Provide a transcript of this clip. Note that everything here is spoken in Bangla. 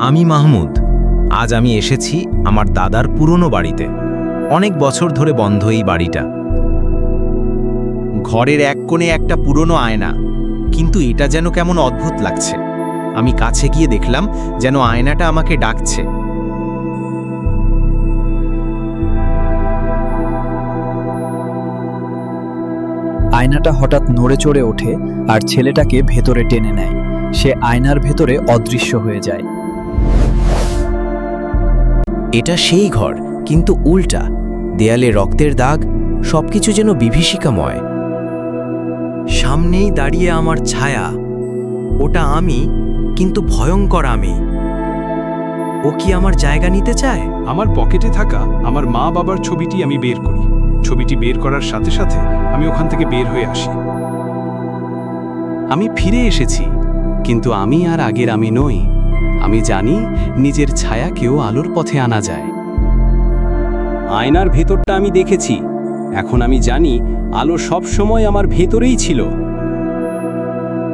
আমি মাহমুদ। আজ আমি এসেছি আমার দাদার পুরনো বাড়িতে। অনেক বছর ধরে বন্ধ এই বাড়িটা। ঘরের এক কোণে একটা পুরনো আয়না। কিন্তু এটা যেন কেমন অদ্ভুত লাগছে। আমি কাছে গিয়ে দেখলাম যেন আয়নাটা আমাকে ডাকছে। আয়নাটা হঠাৎ নড়ে চড়ে ওঠে আর ছেলেটাকে ভেতরে টেনে নেয়। সে আয়নার ভেতরে অদৃশ্য হয়ে যায়। এটা সেই ঘর, কিন্তু উল্টা। দেয়ালে রক্তের দাগ, সবকিছু যেন বিভীষিকাময়। সামনেই দাঁড়িয়ে আমার ছায়া। ওটা আমি, কিন্তু ভয়ঙ্কর আমি। ও কি আমার জায়গা নিতে চায়? আমার পকেটে থাকা আমার মা বাবার ছবিটি আমি বের করি। ছবিটি বের করার সাথে সাথে আমি ওখান থেকে বের হয়ে আসি। আমি ফিরে এসেছি, কিন্তু আমি আর আগের আমি নই। আমি জানি নিজের ছায়াকেও আলোর পথে আনা যায়। আয়নার ভেতরটা আমি দেখেছি। এখন আমি জানি আলো সব সময় আমার ভেতরেই ছিল।